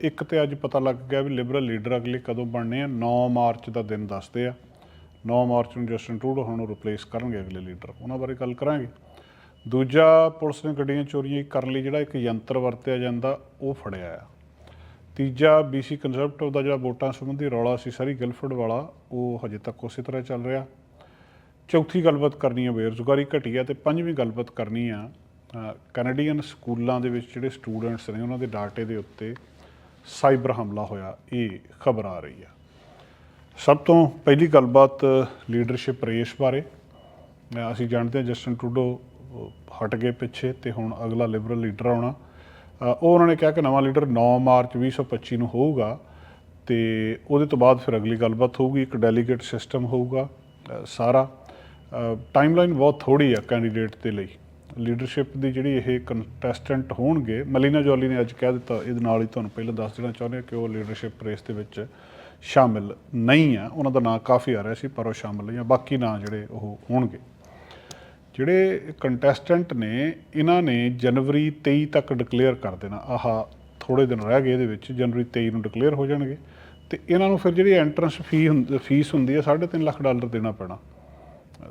ਇੱਕ ਤੇ ਅੱਜ ਪਤਾ ਲੱਗ ਗਿਆ ਵੀ ਲਿਬਰਲ ਲੀਡਰ ਅਗਲੇ ਕਦੋਂ ਬਣਨੇ ਆ 9 ਮਾਰਚ ਦਾ ਦਿਨ ਦੱਸਦੇ ਆ। 9 ਮਾਰਚ ਨੂੰ ਜਸਟਨ ਟਰੂਡੋ ਹੁਣ ਰਿਪਲੇਸ ਕਰਨਗੇ ਅਗਲੇ ਲੀਡਰ ਉਹਨਾਂ ਬਾਰੇ ਗੱਲ ਕਰਾਂਗੇ। ਦੂਜਾ, ਪੁਲਿਸ ਨੇ ਗੱਡੀਆਂ ਚੋਰੀਆਂ ਕਰਨ ਲਈ ਜਿਹੜਾ ਇੱਕ ਯੰਤਰ ਵਰਤਿਆ ਜਾਂਦਾ, ਉਹ ਫੜਿਆ ਆ। ਤੀਜਾ ਬੀਸੀ ਕੰਜ਼ਰਵੇਟਿਵ ਦਾ ਜਿਹੜਾ ਵੋਟਾਂ ਸੰਬੰਧੀ ਰੌਲਾ ਸੀ, ਸਾਰੀ ਗਿਲਫਰਡ ਵਾਲਾ, ਉਹ ਹਜੇ ਤੱਕ ਉਸੇ ਤਰ੍ਹਾਂ ਚੱਲ ਰਿਹਾ। ਚੌਥੀ ਗੱਲਬਾਤ ਕਰਨੀ ਹੈ ਬੇਰੁਜ਼ਗਾਰੀ ਘਟੀ ਆ ਤੇ ਪੰਜਵੀਂ ਗੱਲਬਾਤ ਕਰਨੀ ਆ ਕੈਨੇਡੀਅਨ ਸਕੂਲਾਂ ਦੇ ਵਿੱਚ ਜਿਹੜੇ ਸਟੂਡੈਂਟਸ ਨੇ, ਉਹਨਾਂ ਦੇ ਡਾਟੇ ਦੇ ਉੱਤੇ ਸਾਈਬਰ ਹਮਲਾ ਹੋਇਆ ਇਹ ਖਬਰ ਆ ਰਹੀ ਆ ਸਭ ਤੋਂ ਪਹਿਲੀ ਗੱਲਬਾਤ ਲੀਡਰਸ਼ਿਪ ਰੇਸ ਬਾਰੇ। ਅ, ਅਸੀਂ ਜਾਣਦੇ ਹਾਂ ਜਸਟਨ ਟਰੂਡੋ ਹਟ ਗਏ ਪਿੱਛੇ ਤੇ ਹੁਣ ਅਗਲਾ ਲਿਬਰਲ ਲੀਡਰ ਆਉਣਾ। ਉਹ ਉਹਨਾਂ ਨੇ ਕਿਹਾ ਕਿ ਨਵਾਂ ਲੀਡਰ 9 ਮਾਰਚ 2025 ਨੂੰ ਹੋਊਗਾ ਤੇ ਉਹਦੇ ਤੋਂ ਬਾਅਦ ਫਿਰ ਅਗਲੀ ਗੱਲਬਾਤ ਹੋਊਗੀ ਇੱਕ ਡੈਲੀਗੇਟ ਸਿਸਟਮ ਹੋਊਗਾ ਸਾਰਾ। ਟਾਈਮਲਾਈਨ ਬਹੁਤ ਥੋੜੀ ਆ ਕੈਂਡੀਡੇਟ ਦੇ ਲਈ। ਲੀਡਰਸ਼ਿਪ ਦੀ ਜਿਹੜੀ ਇਹ ਕੰਟੈਸਟੈਂਟ ਹੋਣਗੇ, ਮਲੀਨਾ ਜੋਲੀ ਨੇ ਅੱਜ ਕਹਿ ਦਿੱਤਾ, ਇਹਦੇ ਨਾਲ ਹੀ ਤੁਹਾਨੂੰ ਪਹਿਲਾਂ ਦੱਸ ਦੇਣਾ ਚਾਹੁੰਦੇ ਹਾਂ ਕਿ ਉਹ ਲੀਡਰਸ਼ਿਪ ਰੇਸ ਦੇ ਵਿੱਚ ਸ਼ਾਮਿਲ ਨਹੀਂ ਆ। ਉਹਨਾਂ ਦਾ ਨਾਂ ਕਾਫੀ ਆ ਰਿਹਾ ਸੀ, ਪਰ ਉਹ ਸ਼ਾਮਿਲ ਨਹੀਂ ਆ। ਬਾਕੀ ਨਾਂ ਜਿਹੜੇ ਉਹ ਹੋਣਗੇ। ਜਿਹੜੇ ਕੰਟੈਸਟੈਂਟ ਨੇ, ਇਹਨਾਂ ਨੇ ਜਨਵਰੀ 23 ਤੱਕ ਡਿਕਲੇਅਰ ਕਰ ਦੇਣਾ। ਆਹ ਥੋੜੇ ਦਿਨ ਰਹਿ ਗਏ ਇਹਦੇ ਵਿੱਚ, ਜਨਵਰੀ 23 ਨੂੰ ਡਿਕਲੇਅਰ ਹੋ ਜਾਣਗੇ। ਤੇ ਇਹਨਾਂ ਨੂੰ ਫਿਰ ਜਿਹੜੀ ਐਂਟਰੈਂਸ ਫੀ ਫੀਸ ਹੁੰਦੀ ਹੈ 3.5 ਲੱਖ ਡਾਲਰ ਦੇਣਾ ਪੈਣਾ।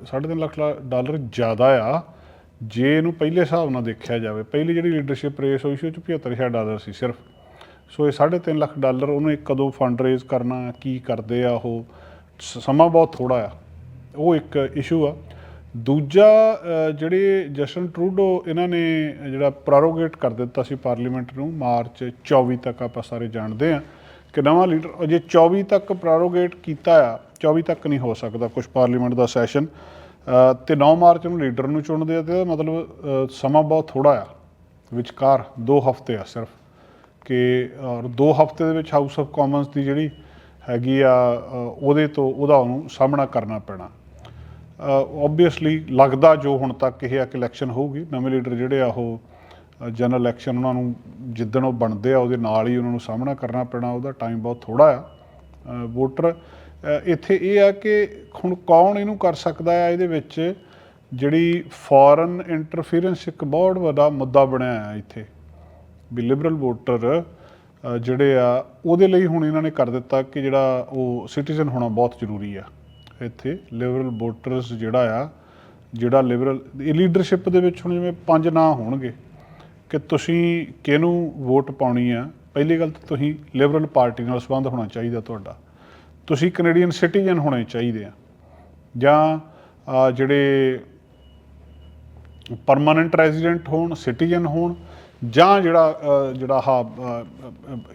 3.5 ਲੱਖ ਡਾ- ਡਾਲਰ ਜ਼ਿਆਦਾ ਆ। ਜੇ ਇਹਨੂੰ ਪਹਿਲੇ ਹਿਸਾਬ ਨਾਲ ਦੇਖਿਆ ਜਾਵੇ, ਪਹਿਲੀ ਜਿਹੜੀ ਲੀਡਰਸ਼ਿਪ ਰੇਸ ਹੋਈ ਸੀ ਉਹ 'ਚ 75000 ਡਾਲਰ ਸੀ ਸਿਰਫ। ਸੋ ਇਹ 3.5 ਲੱਖ ਡਾਲਰ ਉਹਨੂੰ ਇੱਕ ਕਦੋਂ ਫੰਡ ਰੇਜ਼ ਕਰਨਾ, ਕੀ ਕਰਦੇ ਆ ਉਹ, ਸ- ਸਮਾਂ ਬਹੁਤ ਥੋੜਾ ਆ। ਉਹ ਇੱਕ ਇਸ਼ੂ ਆ। ਦੂਜਾ ਜਿਹੜੇ ਜਸਟਨ ਟਰੂਡੋ, ਇਹਨਾਂ ਨੇ ਜਿਹੜਾ ਪ੍ਰੋਰੋਗੇਟ ਕਰ ਦਿੱਤਾ ਸੀ ਪਾਰਲੀਮੈਂਟ ਨੂੰ, ਮਾਰਚ 24 ਤੱਕ ਆਪਾਂ ਸਾਰੇ ਜਾਣਦੇ ਆ ਕਿ ਨਵਾਂ ਲੀਡਰ ਅਜੇ 24 ਤੱਕ ਪ੍ਰੋਰੋਗੇਟ ਕੀਤਾ ਆ 24 ਤੱਕ ਨਹੀਂ ਹੋ ਸਕਦਾ ਕੁਝ ਪਾਰਲੀਮੈਂਟ ਦਾ ਸੈਸ਼ਨ ਤੇ 9 ਮਾਰਚ ਨੂੰ ਲੀਡਰ ਨੂੰ ਚੁਣਦੇ ਆ ਤੇ ਇਹਦਾ ਮਤਲਬ ਸਮਾਂ ਬਹੁਤ ਥੋੜਾ ਆ, ਵਿਚਕਾਰ 2 ਹਫ਼ਤੇ ਆ ਸਿਰਫ, ਕਿ, ਔਰ 2 ਹਫ਼ਤੇ ਦੇ ਵਿੱਚ ਹਾਊਸ ਆਫ ਕਾਮਨਸ ਦੀ ਜਿਹੜੀ ਹੈਗੀ ਆ ਉਹਦੇ ਤੋਂ ਉਹਦਾ ਉਹਨੂੰ ਸਾਹਮਣਾ ਕਰਨਾ ਪੈਣਾ। ਆਬਵੀਅਸਲੀ ਲੱਗਦਾ ਜੋ ਹੁਣ ਤੱਕ ਇਹ ਆ ਕਿ ਇਲੈਕਸ਼ਨ ਹੋਊਗੀ, ਨਵੇਂ ਲੀਡਰ ਜਿਹੜੇ ਆ ਉਹ ਜਨਰਲ ਇਲੈਕਸ਼ਨ ਉਹਨਾਂ ਨੂੰ ਜਿੱਦਣ ਉਹ ਬਣਦੇ ਆ, ਉਹਦੇ ਨਾਲ ਹੀ ਉਹਨਾਂ ਨੂੰ ਸਾਹਮਣਾ ਕਰਨਾ ਪੈਣਾ, ਉਹਦਾ ਟਾਈਮ ਬਹੁਤ ਥੋੜਾ ਆ। ਵੋਟਰ ਇੱਥੇ ਇਹ ਆ ਕਿ ਹੁਣ ਕੌਣ ਇਹਨੂੰ ਕਰ ਸਕਦਾ ਆ? ਇਹਦੇ ਵਿੱਚ ਜਿਹੜੀ ਫੋਰਨ ਇੰਟਰਫੀਰੈਂਸ ਇੱਕ ਬਹੁਤ ਵੱਡਾ ਮੁੱਦਾ ਬਣਿਆ ਆ ਇੱਥੇ। ਵੀ ਲਿਬਰਲ ਵੋਟਰ ਜਿਹੜੇ ਆ, ਉਹਦੇ ਲਈ ਹੁਣ ਇਹਨਾਂ ਨੇ ਕਰ ਦਿੱਤਾ ਕਿ ਜਿਹੜਾ ਉਹ ਸਿਟੀਜ਼ਨ ਹੋਣਾ ਬਹੁਤ ਜ਼ਰੂਰੀ ਆ। ਇੱਥੇ ਲਿਬਰਲ ਵੋਟਰਸ ਜਿਹੜਾ ਆ, ਜਿਹੜਾ ਲਿਬਰਲ ਇਹ ਲੀਡਰਸ਼ਿਪ ਦੇ ਵਿੱਚ ਹੁਣ ਜਿਵੇਂ ਪੰਜ ਨਾਂ ਹੋਣਗੇ, ਕਿ ਤੁਸੀਂ ਕਿਹਨੂੰ ਵੋਟ ਪਾਉਣੀ ਆ? ਪਹਿਲੀ ਗੱਲ ਤਾਂ ਤੁਸੀਂ ਲਿਬਰਲ ਪਾਰਟੀ ਨਾਲ ਸੰਬੰਧ ਹੋਣਾ ਚਾਹੀਦਾ ਤੁਹਾਡਾ। ਤੁਸੀਂ ਕੈਨੇਡੀਅਨ ਸਿਟੀਜ਼ਨ ਹੋਣੇ ਚਾਹੀਦੇ ਆ। ਜਾਂ ਜਿਹੜੇ ਪਰਮਾਨੈਂਟ ਰੈਜ਼ੀਡੈਂਟ ਹੋਣ ਸਿਟੀਜ਼ਨ ਹੋਣ ਜਾਂ ਜਿਹੜਾ ਜਿਹੜਾ ਹਾ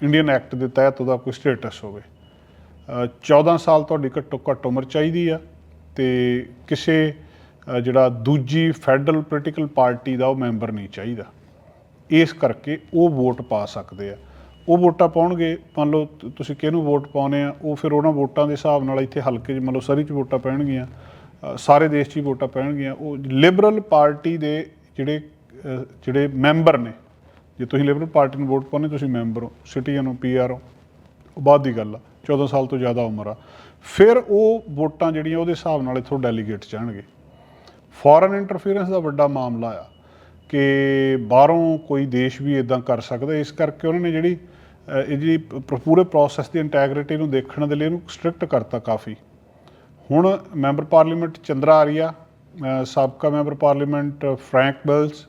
ਇੰਡੀਅਨ ਐਕਟ ਦੇ ਤਹਿਤ ਉਹਦਾ ਕੋਈ ਸਟੇਟਸ ਹੋਵੇ। ਅ, 14 ਸਾਲ ਤੁਹਾਡੀ ਘੱਟੋ ਘੱਟ ਉਮਰ ਚਾਹੀਦੀ ਆ ਤੇ ਕਿਸੇ ਜਿਹੜਾ ਦੂਜੀ ਫੈਡਰਲ ਪੋਲੀਟੀਕਲ ਪਾਰਟੀ ਦਾ ਉਹ ਮੈਂਬਰ ਨਹੀਂ ਚਾਹੀਦਾ। ਇਸ ਕਰਕੇ ਉਹ ਵੋਟ ਪਾ ਸਕਦੇ ਆ। ਉਹ ਵੋਟਾਂ ਪਾਉਣਗੇ ਮੰਨ ਲਓ ਤ- ਤੁਸੀਂ ਕਿਹਨੂੰ ਵੋਟ ਪਾਉਨੇ ਆ ਉਹ ਫਿਰ ਉਹਨਾਂ ਵੋਟਾਂ ਦੇ ਹਿਸਾਬ ਨਾਲ ਇੱਥੇ ਹਲਕੇ 'ਚ ਮੰਨ ਲਓ ਸਰੀ 'ਚ ਵੋਟਾਂ ਪੈਣਗੀਆਂ ਅ, ਸਾਰੇ ਦੇਸ਼ 'ਚ ਹੀ ਵੋਟਾਂ ਪੈਣਗੀਆਂ। ਉਹ ਲਿਬਰਲ ਪਾਰਟੀ ਦੇ ਜਿਹੜੇ ਅ, ਜਿਹੜੇ ਮੈਂਬਰ ਨੇ ਜੇ ਤੁਸੀਂ ਲਿਬਰਲ ਪਾਰਟੀ ਨੂੰ ਵੋਟ ਪਾਉਨੇ ਤੁਸੀਂ ਮੈਂਬਰ ਹੋ ਸਿਟੀਜ਼ਨ ਹੋ ਪੀਆਰ ਹੋ ਉਹ ਬਾਅਦ ਦੀ ਗੱਲ ਆ 14 ਸਾਲ ਤੋਂ ਜ਼ਿਆਦਾ ਉਮਰ ਆ। ਫਿਰ ਉਹ ਵੋਟਾਂ ਜਿਹੜੀਆਂ ਉਹਦੇ ਹਿਸਾਬ ਨਾਲ ਇੱਥੋਂ ਡੈਲੀਗੇਟ ਜਾਣਗੇ। ਫੋਰਨ ਇੰਟਰਫੀਰੈਂਸ ਦਾ ਵੱਡਾ ਮਾਮਲਾ ਆ ਕਿ ਬਾਹਰੋਂ ਕੋਈ ਦੇਸ਼ ਵੀ ਇਦਾਂ ਕਰ ਸਕਦਾ ਇਸ ਕਰਕੇ ਉਹਨਾਂ ਨੇ ਜਿਹੜੀ ਇਹ ਜਿਹੜੀ ਪ- ਪੂਰੇ ਪ੍ਰੋਸੈਸ ਦੀ ਇੰਟੈਗ੍ਰਿਟੀ ਨੂੰ ਦੇਖਣ ਦੇ ਲਈ ਇਹਨੂੰ ਸਟ੍ਰਿਕਟ ਕਰਤਾ ਕਾਫੀ। ਹੁਣ ਮੈਂਬਰ ਪਾਰਲੀਮੈਂਟ ਚੰਦਰਾ ਆਰੀਆ ਅ, ਸਾਬਕਾ ਮੈਂਬਰ ਪਾਰਲੀਮੈਂਟ ਫਰੈਂਕ ਬੈਲਸ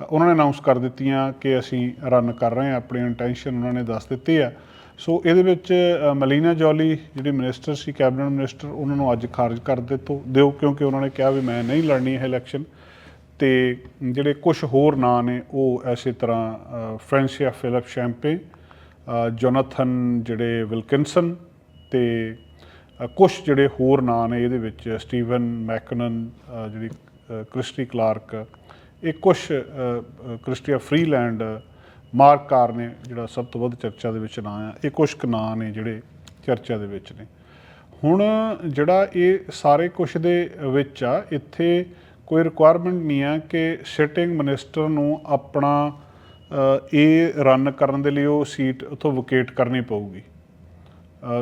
ਅ, ਉਹਨਾਂ ਨੇ ਅਨਾਉਂਸ ਕਰ ਦਿੱਤੀਆਂ ਕਿ ਅਸੀਂ ਰਨ ਕਰ ਰਹੇ ਹਾਂ ਆਪਣੀ ਇੰਟੈਂਸ਼ਨ ਉਹਨਾਂ ਨੇ ਦੱਸ ਦਿੱਤੀ ਆ। ਸੋ ਇਹਦੇ ਵਿੱਚ ਅ, ਮਲੀਨਾ ਜੋਲੀ ਜਿਹੜੀ ਮਿਨਿਸਟਰ ਸੀ ਕੈਬਨਿਟ ਮਿਨਿਸਟਰ ਉਹਨਾਂ ਨੂੰ ਅੱਜ ਖਾਰਜ ਕਰ ਦਿੱਤੋ ਦਿਓ ਕਿਉਂਕਿ ਉਹਨਾਂ ਨੇ ਕਿਹਾ ਵੀ ਮੈਂ ਨਹੀਂ ਲੜਨੀ ਇਹ ਇਲੈਕਸ਼ਨ ਤੇ ਜਿਹੜੇ ਕੁਝ ਹੋਰ ਨਾਂ ਨੇ ਉਹ ਐਸੇ ਤਰ੍ਹਾਂ ਫ੍ਰੈਂਸੀਆ ਫਿਲਪ ਸ਼ੈਂਪੇ ਜੋਨਾਥਨ ਜਿਹੜੇ ਵਿਲਕਿਨਸਨ ਤੇ ਕੁਝ ਜਿਹੜੇ ਹੋਰ ਨਾਂ ਨੇ ਇਹਦੇ ਵਿੱਚ, ਸਟੀਵਨ ਮੈਕਨਨ ਜਿਹੜੀ ਕ੍ਰਿਸਟੀ ਕਲਾਰਕ, ਇਹ ਕੁਝ ਕ੍ਰਿਸਟੀਆ ਫਰੀਲੈਂਡ, ਮਾਰਕ ਕਾਰ ਨੇ ਜਿਹੜਾ ਸਭ ਤੋਂ ਵੱਧ ਚਰਚਾ ਦੇ ਵਿੱਚ ਨਾਂ ਆ, ਇਹ ਕੁਝ ਕੁ ਨਾਂ ਨੇ ਜਿਹੜੇ ਚਰਚਾ ਦੇ ਵਿੱਚ ਨੇ। ਹੁਣ ਜਿਹੜਾ ਇਹ ਸਾਰੇ ਕੁਝ ਦੇ ਵਿੱਚ ਆ, ਇੱਥੇ ਕੋਈ ਰਿਕੁਆਇਰਮੈਂਟ ਨਹੀਂ ਆ ਕਿ ਸਿਟਿੰਗ ਮਿਨਿਸਟਰ ਨੂੰ ਆਪਣਾ ਇਹ ਰਨ ਕਰਨ ਦੇ ਲਈ ਉਹ ਸੀਟ ਉਥੋਂ ਵੋਕੇਟ ਕਰਨੀ ਪਊਗੀ।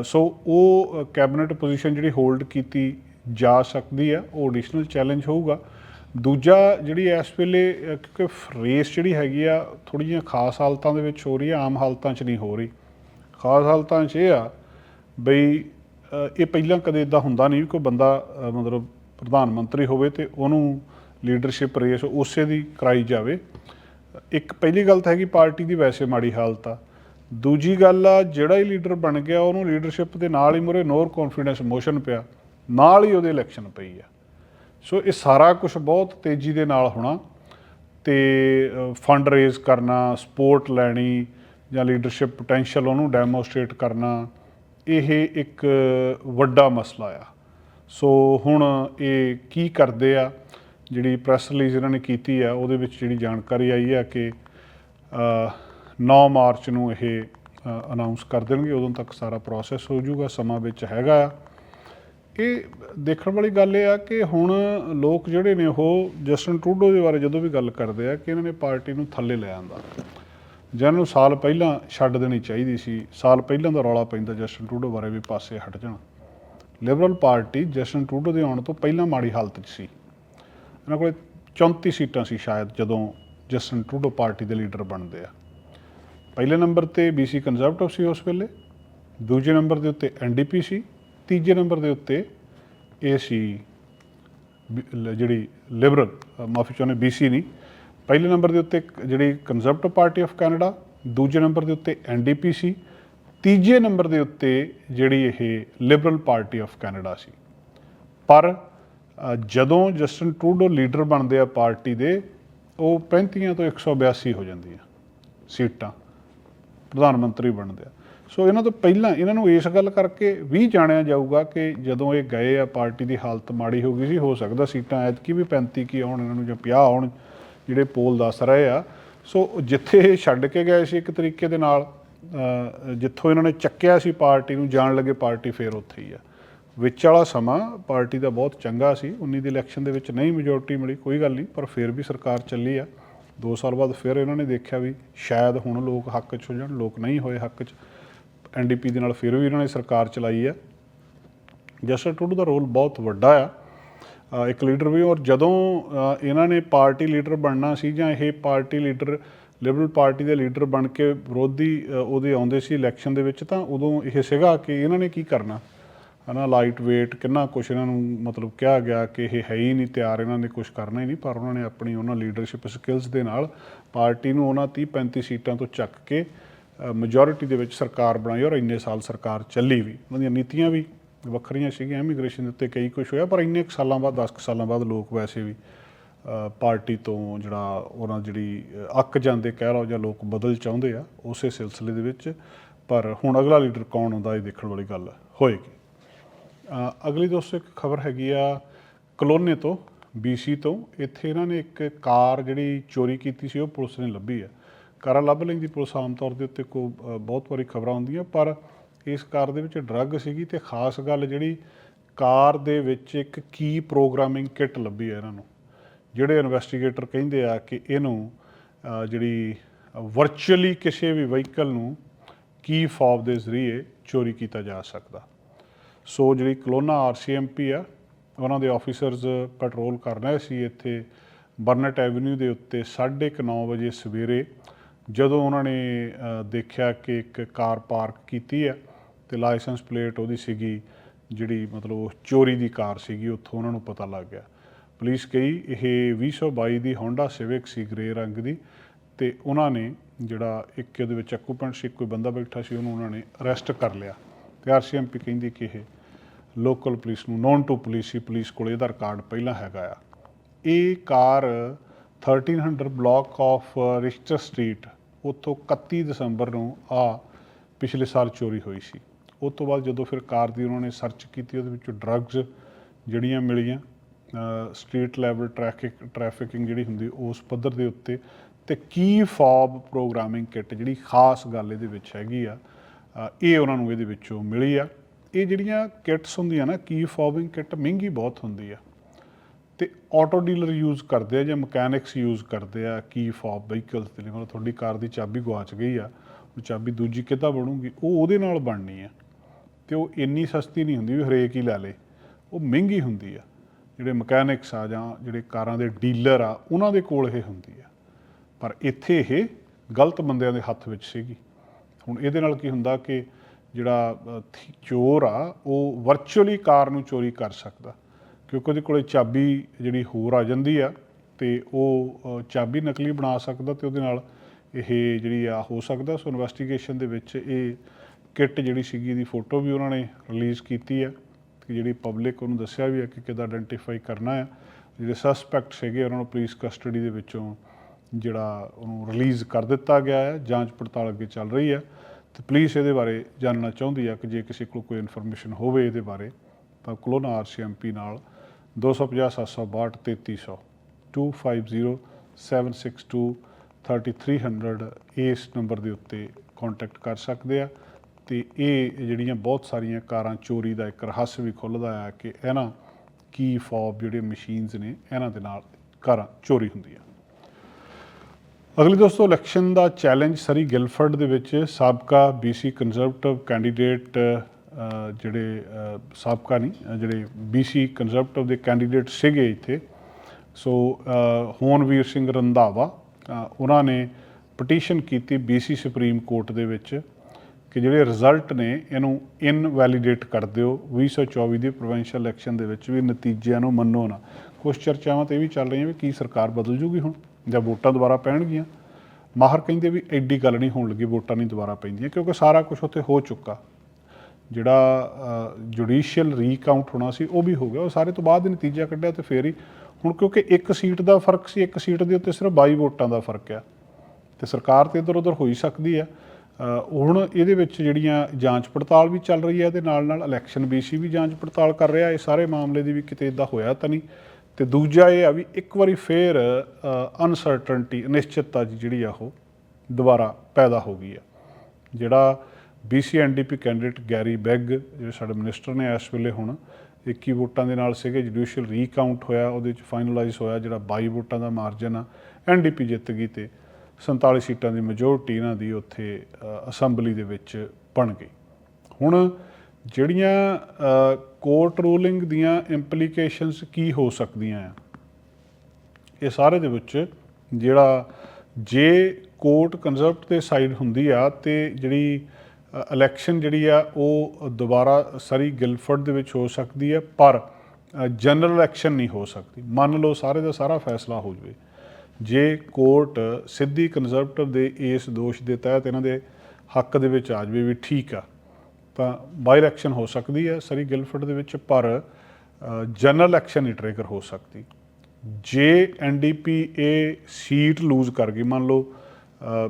ਸੋ ਉਹ ਕੈਬਨਿਟ ਪੋਜੀਸ਼ਨ ਜਿਹੜੀ ਹੋਲਡ ਕੀਤੀ ਜਾ ਸਕਦੀ ਆ, ਉਹ ਐਡੀਸ਼ਨਲ ਚੈਲੰਜ ਹੋਊਗਾ। ਦੂਜਾ ਜਿਹੜੀ ਇਸ ਵੇਲੇ ਕਿਉਂਕਿ ਰੇਸ ਜਿਹੜੀ ਹੈਗੀ ਆ ਥੋੜੀ ਜਿਹੀਆਂ ਖਾਸ ਹਾਲਤਾਂ ਦੇ ਵਿੱਚ ਹੋ ਰਹੀ ਆ, ਆਮ ਹਾਲਤਾਂ 'ਚ ਨਹੀਂ ਹੋ ਰਹੀ। ਖਾਸ ਹਾਲਤਾਂ 'ਚ ਇਹ ਆ ਬਈ ਇਹ ਪਹਿਲਾਂ ਕਦੇ ਇਦਾਂ ਹੁੰਦਾ ਨਹੀਂ ਕੋਈ ਬੰਦਾ ਮਤਲਬ ਪ੍ਰਧਾਨ ਮੰਤਰੀ ਹੋਵੇ ਤੇ ਉਹਨੂੰ ਲੀਡਰਸ਼ਿਪ ਰੇਸ ਉਸੇ ਦੀ ਕਰਾਈ ਜਾਵੇ। ਇੱਕ ਪਹਿਲੀ ਗੱਲ ਤਾਂ ਹੈਗੀ ਪਾਰਟੀ ਦੀ ਵੈਸੇ ਮਾੜੀ ਹਾਲਤ ਆ। ਦੂਜੀ ਗੱਲ ਆ, ਜਿਹੜਾ ਹੀ ਲੀਡਰ ਬਣ ਗਿਆ, ਉਹਨੂੰ ਲੀਡਰਸ਼ਿਪ ਦੇ ਨਾਲ ਹੀ ਮੁਰੇ ਨੋਰ ਕੌਨਫੀਡੈਂਸ ਮੋਸ਼ਨ ਪਿਆ, ਨਾਲ ਹੀ ਉਹਦੇ ਇਲੈਕਸ਼ਨ ਪਈ ਆ। ਸੋ ਇਹ ਸਾਰਾ ਕੁਝ ਬਹੁਤ ਤੇਜ਼ੀ ਦੇ ਨਾਲ ਹੋਣਾ ਤੇ ਫੰਡ ਰੇਜ਼ ਕਰਨਾ, ਸਪੋਰਟ ਲੈਣੀ ਜਾਂ ਲੀਡਰਸ਼ਿਪ ਪੋਟੈਂਸ਼ੀਅਲ ਉਹਨੂੰ ਡੈਮੋਸਟ੍ਰੇਟ ਕਰਨਾ, ਇਹ ਇੱਕ ਵੱਡਾ ਮਸਲਾ ਆ। ਸੋ ਹੁਣ ਇਹ ਕੀ ਕਰਦੇ ਆ ਜਿਹੜੀ ਪ੍ਰੈਸ ਰਿਲੀਜ਼ ਇਹਨਾਂ ਨੇ ਕੀਤੀ ਆ ਉਹਦੇ ਵਿੱਚ ਜਿਹੜੀ ਜਾਣਕਾਰੀ ਆਈ ਆ ਕਿ ਅ, 9 ਮਾਰਚ ਨੂੰ ਇਹ ਅਨਾਉਂਸ ਕਰ ਦੇਣਗੇ। ਉਦੋਂ ਤੱਕ ਸਾਰਾ ਪ੍ਰੋਸੈਸ ਹੋ ਜਾਊਗਾ ਸਮਾਂ ਵਿੱਚ ਹੈਗਾ ਆ। ਇਹ ਦੇਖਣ ਵਾਲੀ ਗੱਲ ਇਹ ਆ ਕਿ ਹੁਣ ਲੋਕ ਜਿਹੜੇ ਨੇ ਉਹ ਜਸਟਨ ਟਰੂਡੋ ਦੇ ਬਾਰੇ ਜਦੋਂ ਵੀ ਗੱਲ ਕਰਦੇ ਆ ਕਿ ਇਹਨਾਂ ਨੇ ਪਾਰਟੀ ਨੂੰ ਥੱਲੇ ਲੈ ਆਂਦਾ। ਜਿਹਨਾਂ ਨੂੰ ਸਾਲ ਪਹਿਲਾਂ ਛੱਡ ਦੇਣੀ ਚਾਹੀਦੀ ਸੀ ਸਾਲ ਪਹਿਲਾਂ ਦਾ ਰੌਲਾ ਪੈਂਦਾ ਜਸਟਨ ਟਰੂਡੋ ਬਾਰੇ ਵੀ ਪਾਸੇ ਹਟ ਜਾਣ। ਲਿਬਰਲ ਪਾਰਟੀ ਜਸਟਨ ਟਰੂਡੋ ਦੇ ਆਉਣ ਤੋਂ ਪਹਿਲਾਂ ਮਾੜੀ ਹਾਲਤ 'ਚ ਸੀ। ਇਹਨਾਂ ਕੋਲ 34 ਸੀਟਾਂ ਸੀ ਸ਼ਾਇਦ ਜਦੋਂ ਜਸਟਨ ਟਰੂਡੋ ਪਾਰਟੀ ਦੇ ਲੀਡਰ ਬਣਦੇ ਆ। ਪਹਿਲੇ ਨੰਬਰ ਤੇ ਬੀਸੀ ਕੰਜ਼ਰਵੇਟਿਵ ਸੀ ਉਸ ਵੇਲੇ, ਦੂਜੇ ਨੰਬਰ ਦੇ ਉੱਤੇ ਐਨਡੀਪੀ ਸੀ, ਤੀਜੇ ਨੰਬਰ ਦੇ ਉੱਤੇ ਇਹ ਸੀ ਜਿਹੜੀ ਲਿਬਰਲ ਮਾਫੀ ਚਾਹੁੰਦੇ ਬੀਸੀ ਨਹੀਂ। ਪਹਿਲੇ ਨੰਬਰ ਦੇ ਉੱਤੇ ਜਿਹੜੀ ਕੰਜ਼ਰਵੇਟਿਵ ਪਾਰਟੀ ਆਫ ਕੈਨੇਡਾ ਦੂਜੇ ਨੰਬਰ ਦੇ ਉੱਤੇ ਐਨਡੀਪੀ ਸੀ, ਤੀਜੇ ਨੰਬਰ ਦੇ ਉੱਤੇ ਜਿਹੜੀ ਇਹ ਲਿਬਰਲ ਪਾਰਟੀ ਆਫ ਕੈਨੇਡਾ ਸੀ। ਪਰ ਜਦੋਂ ਜਸਟਨ ਟਰੂਡੋ ਲੀਡਰ ਬਣਦੇ ਆ ਪਾਰਟੀ ਦੇ, ਉਹ 35 ਤੋਂ 182 ਹੋ ਜਾਂਦੀਆਂ ਸੀਟਾਂ, ਪ੍ਰਧਾਨ ਮੰਤਰੀ ਬਣਦੇ ਆ। ਸੋ ਇਹਨਾਂ ਤੋਂ ਪਹਿਲਾਂ ਇਹਨਾਂ ਨੂੰ ਇਸ ਗੱਲ ਕਰਕੇ ਵੀ ਜਾਣਿਆ ਜਾਊਗਾ ਕਿ ਜਦੋਂ ਇਹ ਗਏ ਆ ਪਾਰਟੀ ਦੀ ਹਾਲਤ ਮਾੜੀ ਹੋ ਗਈ ਸੀ, ਹੋ ਸਕਦਾ ਸੀਟਾਂ ਐਤਕੀ ਵੀ 35 ਕੀ ਆਉਣ, ਇਹਨਾਂ ਨੂੰ ਜਾਂ 50 ਆਉਣ, ਜਿਹੜੇ ਪੋਲ ਦੱਸ ਰਹੇ ਆ। ਸੋ ਜਿੱਥੇ ਇਹ ਛੱਡ ਕੇ ਗਏ ਸੀ ਇੱਕ ਤਰੀਕੇ ਦੇ ਨਾਲ ਜਿੱਥੋਂ ਇਹਨਾਂ ਨੇ ਚੱਕਿਆ ਸੀ ਪਾਰਟੀ ਨੂੰ, ਜਾਣ ਲੱਗੇ ਪਾਰਟੀ ਫੇਰ ਉੱਥੇ ਹੀ ਆ। ਵਿੱਚ ਵਾਲਾ ਸਮਾਂ ਪਾਰਟੀ ਦਾ ਬਹੁਤ ਚੰਗਾ ਸੀ। 19 ਦੀ ਇਲੈਕਸ਼ਨ ਦੇ ਵਿੱਚ ਨਹੀਂ ਮੈਜੋਰਟੀ ਮਿਲੀ, ਕੋਈ ਗੱਲ ਨਹੀਂ, ਪਰ ਫਿਰ ਵੀ ਸਰਕਾਰ ਚੱਲੀ ਆ। 2 ਸਾਲ ਬਾਅਦ ਫਿਰ ਇਹਨਾਂ ਨੇ ਦੇਖਿਆ ਵੀ ਸ਼ਾਇਦ ਹੁਣ ਲੋਕ ਹੱਕ 'ਚ ਹੋ ਜਾਣ, ਲੋਕ ਨਹੀਂ ਹੋਏ ਹੱਕ 'ਚ। ਐਨਡੀਪੀ ਦੇ ਨਾਲ ਫਿਰ ਵੀ ਇਹਨਾਂ ਨੇ ਸਰਕਾਰ ਚਲਾਈ ਆ। ਜਸਟਰ ਟੂਡੂ ਦਾ ਰੋਲ ਬਹੁਤ ਵੱਡਾ ਆ। ਇੱਕ ਲੀਡਰ ਵੀ ਔਰ ਜਦੋਂ ਇਹਨਾਂ ਨੇ ਪਾਰਟੀ ਲੀਡਰ ਬਣਨਾ ਸੀ ਜਾਂ ਇਹ ਪਾਰਟੀ ਲੀਡਰ ਲਿਬਰਲ ਪਾਰਟੀ ਦੇ ਲੀਡਰ ਬਣ ਕੇ ਵਿਰੋਧੀ ਉਹਦੇ ਆਉਂਦੇ ਸੀ ਇਲੈਕਸ਼ਨ ਦੇ ਵਿੱਚ, ਤਾਂ ਉਦੋਂ ਇਹ ਸੀਗਾ ਕਿ ਇਹਨਾਂ ਨੇ ਕੀ ਕਰਨਾ। ਹਨਾ ਲਾਈਟ weight, ਕਿੰਨਾ ਕੁਛ ਇਹਨਾਂ ਨੂੰ ਮਤਲਬ ਕਿਹਾ ਗਿਆ ਕਿ ਇਹ ਹੈ ਹੀ ਨਹੀਂ, ਤਿਆਰ ਇਹਨਾਂ ਨੇ ਕੁਝ ਕਰਨਾ ਹੀ ਨਹੀਂ, ਪਰ ਉਹਨਾਂ ਨੇ ਆਪਣੀ ਉਹਨਾਂ ਲੀਡਰਸ਼ਿਪ ਸਕਿੱਲਸ ਦੇ ਨਾਲ ਪਾਰਟੀ ਨੂੰ ਉਹਨਾਂ 30 35 ਸੀਟਾਂ ਤੋਂ ਚੱਕ ਕੇ ਮੈਜੋਰਿਟੀ ਦੇ ਵਿੱਚ ਸਰਕਾਰ ਬਣਾਈ ਔਰ ਇੰਨੇ ਸਾਲ ਸਰਕਾਰ ਚੱਲੀ ਵੀ। ਉਹਨਾਂ ਦੀਆਂ ਨੀਤੀਆਂ ਵੀ ਵੱਖਰੀਆਂ ਸੀਗੀਆਂ ਇਮੀਗ੍ਰੇਸ਼ਨ ਦੇ ਉੱਤੇ ਕਈ ਕੁਝ ਹੋਇਆ, ਪਰ ਇੰਨੇ ਕੁ ਸਾਲਾਂ ਬਾਅਦ 10 ਕੁ ਸਾਲਾਂ ਬਾਅਦ ਲੋਕ ਵੈਸੇ ਵੀ ਪਾਰਟੀ ਤੋਂ ਜਿਹੜਾ ਉਹਨਾਂ ਜਿਹੜੀ ਅੱਕ ਜਾਂਦੇ ਕਹਿ ਲਓ ਜਾਂ ਲੋਕ ਬਦਲ ਚਾਹੁੰਦੇ ਆ, ਉਸੇ ਸਿਲਸਿਲੇ ਦੇ ਵਿੱਚ। ਪਰ ਹੁਣ ਅਗਲਾ ਲੀਡਰ ਕੌਣ ਹੁੰਦਾ, ਇਹ ਦੇਖਣ ਵਾਲੀ ਗੱਲ ਹੋਏਗੀ। ਅਗਲੀ ਦੋਸਤੋ ਇੱਕ ਖਬਰ ਹੈਗੀ ਆ ਕਲੋਨੇ ਤੋਂ ਬੀਸੀ ਤੋਂ। ਇੱਥੇ ਇਹਨਾਂ ਨੇ ਇੱਕ ਕਾਰ ਜਿਹੜੀ ਚੋਰੀ ਕੀਤੀ ਸੀ, ਉਹ ਪੁਲਿਸ ਨੇ ਲੱਭੀ ਆ। ਕਾਰਾਂ ਲੱਭ ਲੈਂਦੀ ਪੁਲਿਸ ਆਮ ਤੌਰ ਦੇ ਉੱਤੇ ਕੋ ਬਹੁਤ ਵਾਰੀ ਖਬਰਾਂ ਹੁੰਦੀਆਂ ਪਰ ਇਸ ਕਾਰ ਦੇ ਵਿੱਚ ਡਰੱਗ ਸੀਗੀ ਤੇ ਖਾਸ ਗੱਲ ਜਿਹੜੀ ਕਾਰ ਦੇ ਵਿੱਚ ਇੱਕ ਕੀ ਪ੍ਰੋਗਰਾਮਿੰਗ ਕਿੱਟ ਲੱਭੀ ਹੈ ਇਹਨਾਂ ਨੂੰ, ਜਿਹੜੇ ਇਨਵੈਸਟੀਗੇਟਰ ਕਹਿੰਦੇ ਆ ਕਿ ਇਹਨੂੰ ਜਿਹੜੀ ਵਰਚੁਅਲੀ ਕਿਸੇ ਵੀ ਵਹੀਕਲ ਨੂੰ ਕੀ ਫੌਬ ਦੇ ਜ਼ਰੀਏ ਚੋਰੀ ਕੀਤਾ ਜਾ ਸਕਦਾ। ਸੋ ਜਿਹੜੀ ਕਲੋਨਾ ਆਰਸੀਐਮਪੀ ਆ, ਉਹਨਾਂ ਦੇ ਆਫੀਸਰਸ ਪੈਟਰੋਲ ਕਰ ਰਹੇ ਸੀ ਇੱਥੇ ਬਰਨਟ ਐਵਨਿਊ ਦੇ ਉੱਤੇ 9:30 ਵਜੇ ਸਵੇਰੇ, ਜਦੋਂ ਉਹਨਾਂ ਨੇ ਦੇਖਿਆ ਕਿ ਇੱਕ ਕਾਰ ਪਾਰਕ ਕੀਤੀ ਆ ਤੇ ਲਾਇਸੈਂਸ ਪਲੇਟ ਉਹਦੀ ਸੀਗੀ ਜਿਹੜੀ ਮਤਲਬ ਉਹ ਚੋਰੀ ਦੀ ਕਾਰ ਸੀਗੀ, ਉੱਥੋਂ ਉਹਨਾਂ ਨੂੰ ਪਤਾ ਲੱਗ ਗਿਆ। ਪੁਲਿਸ ਗਈ ਇਹ 2022 ਦੀ ਹੋਂਡਾ ਸਿਵਿਕ ਸੀ ਗ੍ਰੇ ਰੰਗ ਦੀ ਤੇ ਉਹਨਾਂ ਨੇ ਜਿਹੜਾ ਇੱਕ ਉਹਦੇ ਵਿੱਚ ਆਕੂਪੈਂਟ ਸੀ ਕੋਈ ਬੰਦਾ ਬੈਠਾ ਸੀ, ਉਹਨੂੰ ਉਹਨਾਂ ਨੇ ਅਰੈਸਟ ਕਰ ਲਿਆ। ਤੇ ਆਰਸੀਐਮਪੀ ਕਹਿੰਦੀ ਕਿ ਇਹ ਲੋਕਲ ਪੁਲਿਸ ਨੂੰ ਨੋਨ ਟੂ ਪੁਲਿਸ ਸੀ ਪੁਲਿਸ ਕੋਲ ਇਹਦਾ ਰਿਕਾਰਡ ਪਹਿਲਾਂ ਹੈਗਾ ਆ। ਇਹ car 1300 block of Richter street ਉੱਥੋਂ 31 ਦਸੰਬਰ ਨੂੰ ਆ ਪਿਛਲੇ ਸਾਲ ਚੋਰੀ ਹੋਈ ਸੀ। ਉਸ ਤੋਂ ਬਾਅਦ ਜਦੋਂ ਫਿਰ ਕਾਰ ਦੀ ਉਹਨਾਂ ਨੇ ਸਰਚ ਕੀਤੀ, ਉਹਦੇ ਵਿੱਚੋਂ ਡਰੱਗਸ ਜਿਹੜੀਆਂ ਮਿਲੀਆਂ ਸਟਰੀਟ ਲੈਵਲ ਟ੍ਰੈਫਿਕ ਟ੍ਰੈਫਿਕਿੰਗ ਜਿਹੜੀ ਹੁੰਦੀ ਉਸ ਪੱਧਰ ਦੇ ਉੱਤੇ ਤੇ ਕੀ ਫੌਬ ਪ੍ਰੋਗਰਾਮਿੰਗ ਕਿੱਟ ਜਿਹੜੀ ਖਾਸ ਗੱਲ ਇਹਦੇ ਵਿੱਚ ਹੈਗੀ ਆ ਇਹ ਉਹਨਾਂ ਨੂੰ ਇਹਦੇ ਵਿੱਚੋਂ ਮਿਲੀ ਆ। ਇਹ ਜਿਹੜੀਆਂ ਕਿਟਸ ਹੁੰਦੀਆਂ ਨਾ ਕੀ ਫੋਬਿੰਗ ਕਿੱਟ ਮਹਿੰਗੀ ਬਹੁਤ ਹੁੰਦੀ ਆ। ਤੇ ਆਟੋ ਡੀਲਰ ਯੂਜ਼ ਕਰਦੇ ਆ ਜਾਂ ਮਕੈਨਿਕਸ ਯੂਜ਼ ਕਰਦੇ ਆ ਕੀ ਫੋਬ ਵਹੀਕਲਸ ਦੇ ਲਈ ਮਤਲਬ ਤੁਹਾਡੀ ਕਾਰ ਦੀ ਚਾਬੀ ਗਵਾਚ ਗਈ ਆ, ਉਹ ਚਾਬੀ ਦੂਜੀ ਕਿੱਦਾਂ ਬਣੂਗੀ, ਉਹ ਉਹਦੇ ਨਾਲ ਬਣਨੀ ਆ। ਤੇ ਉਹ ਇੰਨੀ ਸਸਤੀ ਨਹੀਂ ਹੁੰਦੀ ਵੀ ਹਰੇਕ ਹੀ ਲੈ ਲੇ। ਉਹ ਮਹਿੰਗੀ ਹੁੰਦੀ ਆ। ਜਿਹੜੇ ਮਕੈਨਿਕਸ ਆ ਜਾਂ ਜਿਹੜੇ ਕਾਰਾਂ ਦੇ ਡੀਲਰ ਆ, ਉਹਨਾਂ ਦੇ ਕੋਲ ਇਹ ਹੁੰਦੀ ਆ। ਪਰ ਇੱਥੇ ਇਹ ਗਲਤ ਬੰਦਿਆਂ ਦੇ ਹੱਥ ਵਿੱਚ ਸੀਗੀ। ਹੁਣ ਇਹਦੇ ਨਾਲ ਕੀ ਹੁੰਦਾ ਕਿ ਜਿਹੜਾ ਥੀ- ਚੋਰ ਆ, ਉਹ ਵਰਚੁਅਲੀ ਕਾਰ ਨੂੰ ਚੋਰੀ ਕਰ ਸਕਦਾ। ਕਿਉਂਕਿ ਉਹਦੇ ਕੋਲੇ ਚਾਬੀ ਜਿਹੜੀ ਹੋਰ ਆ ਜਾਂਦੀ ਆ, ਤੇ ਉਹ ਚਾਬੀ ਨਕਲੀ ਬਣਾ ਸਕਦਾ ਤੇ ਉਹਦੇ ਨਾਲ ਇਹ ਜਿਹੜੀ ਆ, ਹੋ ਸਕਦਾ। ਸੋ ਇਨਵੈਸਟੀਗੇਸ਼ਨ ਦੇ ਵਿੱਚ ਇਹ ਕਿੱਟ ਜਿਹੜੀ ਸੀਗੀ ਇਹਦੀ ਫੋਟੋ ਵੀ ਉਹਨਾਂ ਨੇ ਰਿਲੀਜ਼ ਕੀਤੀ ਆ। ਕਿ ਜਿਹੜੀ ਪਬਲਿਕ ਉਹਨੂੰ ਦੱਸਿਆ ਵੀ ਆ ਕਿ ਕਿੱਦਾਂ ਆਇਡੈਂਟੀਫਾਈ ਕਰਨਾ ਆ। ਜਿਹੜੇ ਸਸਪੈਕਟ ਸੀਗੇ, ਉਹਨਾਂ ਨੂੰ ਪੁਲਿਸ ਕਸਟਡੀ ਦੇ ਵਿੱਚੋਂ ਜਿਹੜਾ ਉਹਨੂੰ ਰਿਲੀਜ਼ ਕਰ ਦਿੱਤਾ ਗਿਆ ਹੈ, ਜਾਂਚ ਪੜਤਾਲ ਅੱਗੇ ਚੱਲ ਰਹੀ ਹੈ, ਤੇ ਪੁਲਿਸ ਇਹਦੇ ਬਾਰੇ ਜਾਣਨਾ ਚਾਹੁੰਦੀ ਹੈ ਕਿ ਜੇ ਕਿਸੇ ਕੋਲ ਕੋਈ ਇਨਫੋਰਮੇਸ਼ਨ ਹੋਵੇ ਇਹਦੇ ਬਾਰੇ, ਤਾਂ ਕਲੋਨਾ ਆਰਸੀਐਮਪੀ ਨਾਲ 250 762 3300 250 762 3300 ਇਸ ਨੰਬਰ ਦੇ ਉੱਤੇ ਕੰਟੈਕਟ ਕਰ ਸਕਦੇ ਆ, ਤੇ ਇਹ ਜਿਹੜੀਆਂ ਬਹੁਤ ਸਾਰੀਆਂ ਕਾਰਾਂ ਚੋਰੀ ਦਾ ਇੱਕ ਰਹੱਸ ਵੀ ਖੁੱਲ੍ਹਦਾ ਆ ਕਿ ਇਹਨਾਂ ਕੀ ਫੌਬ ਜਿਹੜੇ ਮਸ਼ੀਨਸ ਨੇ, ਇਹਨਾਂ ਦੇ ਨਾਲ ਕਾਰਾਂ ਚੋਰੀ ਹੁੰਦੀਆਂ। ਅਗਲੀ ਦੋਸਤੋ ਇਲੈਕਸ਼ਨ ਦਾ ਚੈਲੰਜ ਸਰੀ ਗਿਲਫਰਡ ਦੇ ਵਿੱਚ ਸਾਬਕਾ ਬੀਸੀ ਕੰਜ਼ਰਵੇਟਿਵ ਕੈਂਡੀਡੇਟ ਜਿਹੜੇ ਸਾਬਕਾ ਨਹੀਂ ਅ, ਜਿਹੜੇ ਬੀਸੀ ਕੰਜ਼ਰਵੇਟਿਵ ਦੇ ਕੈਂਡੀਡੇਟ ਸੀਗੇ ਇੱਥੇ। ਸੋ ਅ, ਹੋਨਵੀਰ ਸਿੰਘ ਰੰਧਾਵਾ ਉਹਨਾਂ ਨੇ ਪਟੀਸ਼ਨ ਕੀਤੀ ਬੀਸੀ ਸੁਪਰੀਮ ਕੋਰਟ ਦੇ ਵਿੱਚ ਕਿ ਜਿਹੜੇ ਰਿਜ਼ਲਟ ਨੇ ਇਹਨੂੰ ਇਨਵੈਲੀਡੇਟ ਕਰ ਦਿਓ। 2024 ਦੀ ਪ੍ਰੋਵਿੰਸ਼ੀਅਲ ਇਲੈਕਸ਼ਨ ਦੇ ਵਿੱਚ ਵੀ ਨਤੀਜਿਆਂ ਨੂੰ ਮੰਨੋ ਨਾ। ਕੁਝ ਚਰਚਾਵਾਂ ਤੇ ਇਹ ਵੀ ਚੱਲ ਰਹੀਆਂ ਵੀ ਕੀ ਸਰਕਾਰ ਬਦਲ ਜੂਗੀ ਹੁਣ? ਜਾਂ ਵੋਟਾਂ ਦੁਬਾਰਾ ਪੈਣਗੀਆਂ। ਮਾਹਰ ਕਹਿੰਦੇ ਵੀ ਐਡੀ ਗੱਲ ਨਹੀਂ ਹੋਣ ਲੱਗੀ, ਵੋਟਾਂ ਨਹੀਂ ਦੁਬਾਰਾ ਪੈਂਦੀਆਂ, ਕਿਉਂਕਿ ਸਾਰਾ ਕੁਝ ਉੱਥੇ ਹੋ ਚੁੱਕਾ। ਜਿਹੜਾ ਜੁਡੀਸ਼ੀਅਲ ਰੀਕਾਊਂਟ ਹੋਣਾ ਸੀ, ਉਹ ਵੀ ਹੋ ਗਿਆ। ਉਹ ਸਾਰੇ ਤੋਂ ਬਾਅਦ ਨਤੀਜਾ ਕੱਢਿਆ ਤੇ ਫੇਰ ਹੀ। ਹੁਣ ਕਿਉਂਕਿ ਇੱਕ ਸੀਟ ਦਾ ਫ਼ਰਕ ਸੀ, ਇੱਕ ਸੀਟ ਦੇ ਉੱਤੇ ਸਿਰਫ 22 ਵੋਟਾਂ ਦਾ ਫ਼ਰਕ ਆ। ਤੇ ਸਰਕਾਰ ਤੇ ਇਧਰ ਉਧਰ ਹੋ ਹੀ ਸਕਦੀ ਆ। ਹੁਣ ਇਹਦੇ ਵਿੱਚ ਜਿਹੜੀਆਂ ਜਾਂਚ ਪੜਤਾਲ ਵੀ ਚੱਲ ਰਹੀ ਹੈ ਇਹਦੇ ਨਾਲ ਨਾਲ ਇਲੈਕਸ਼ਨ ਬੀਸੀ ਵੀ ਜਾਂਚ ਪੜਤਾਲ ਕਰ ਰਿਹਾ। ਇਹ ਸਾਰੇ ਮਾਮਲੇ ਦੀ ਵੀ ਕਿਤੇ ਇਦਾਂ ਹੋਇਆ ਤਾਂ ਨਹੀਂ। ਤੇ ਦੂਜਾ ਇਹ ਆ ਵੀ ਇੱਕ ਵਾਰੀ ਫੇਰ ਅਨਸਰਟਨਟੀ ਅਨਿਸ਼ਚਿਤਤਾ ਜੀ ਜਿਹੜੀ ਆ ਉਹ ਦੁਬਾਰਾ ਪੈਦਾ ਹੋ ਗਈ ਆ। ਜਿਹੜਾ BC NDP candidate Garry Begg ਜਿਹੜੇ ਸਾਡੇ ਮਿਨਿਸਟਰ ਨੇ ਇਸ ਵੇਲੇ ਹੁਣ 21 ਵੋਟਾਂ ਦੇ ਨਾਲ ਸੀਗੇ ਜੁਡੀਸ਼ੀਅਲ ਰੀਕਾਊਂਟ ਹੋਇਆ, ਉਹਦੇ ਵਿੱਚ ਫਾਈਨਲਾਈਜ਼ ਹੋਇਆ ਜਿਹੜਾ 22 ਵੋਟਾਂ ਦਾ ਮਾਰਜਨ ਆ ਐਨਡੀਪੀ ਜਿੱਤ ਗਈ ਤੇ 47 ਸੀਟਾਂ ਦੀ ਮੈਜੋਰਟੀ ਇਹਨਾਂ ਦੀ ਉੱਥੇ ਅਸੈਂਬਲੀ ਦੇ ਵਿੱਚ ਬਣ ਗਈ। ਹੁਣ ਜਿਹੜੀਆਂ ਕੋਰਟ ਰੂਲਿੰਗ ਦੀਆਂ ਇੰਪਲੀਕੇਸ਼ਨਸ ਕੀ ਹੋ ਸਕਦੀਆਂ ਆ? ਇਹ ਸਾਰੇ ਦੇ ਵਿੱਚ ਜਿਹੜਾ ਜੇ ਕੋਰਟ ਕੰਜ਼ਰਵਟ ਦੇ ਸਾਈਡ ਹੁੰਦੀ ਆ ਤੇ ਜਿਹੜੀ ਇਲੈਕਸ਼ਨ ਜਿਹੜੀ ਆ ਉਹ ਦੁਬਾਰਾ ਸਰੀ ਗਿਲਫਰਡ ਦੇ ਵਿੱਚ ਹੋ ਸਕਦੀ ਹੈ ਪਰ ਜਨਰਲ ਇਲੈਕਸ਼ਨ ਨਹੀਂ ਹੋ ਸਕਦੀ। ਮੰਨ ਲਓ ਸਾਰੇ ਦਾ ਸਾਰਾ ਫੈਸਲਾ ਹੋ ਜਵੇ। ਜੇ ਕੋਰਟ ਸਿੱਧੀ ਕੰਜ਼ਰਵੇਟਿਵ ਦੇ ਇਸ ਦੋਸ਼ ਦੇ ਤਹਿਤ ਇਹਨਾਂ ਦੇ ਹੱਕ ਦੇ ਵਿੱਚ ਆ ਜਵੇ ਵੀ ਠੀਕ ਆ ਤਾਂ ਬਾਈ ਇਲੈਕਸ਼ਨ ਹੋ ਸਕਦੀ ਹੈ ਸਰੀ ਗਿਲਫਰਡ ਦੇ ਵਿੱਚ ਪਰ ਜਨਰਲ ਇਲੈਕਸ਼ਨ ਹੀ ਟ੍ਰਿਗਰ ਹੋ ਸਕਦੀ। ਜੇ ਐਨਡੀਪੀ ਇਹ ਸੀਟ ਲੂਜ਼ ਕਰ ਗਈ ਮੰਨ ਲਓ ਅ,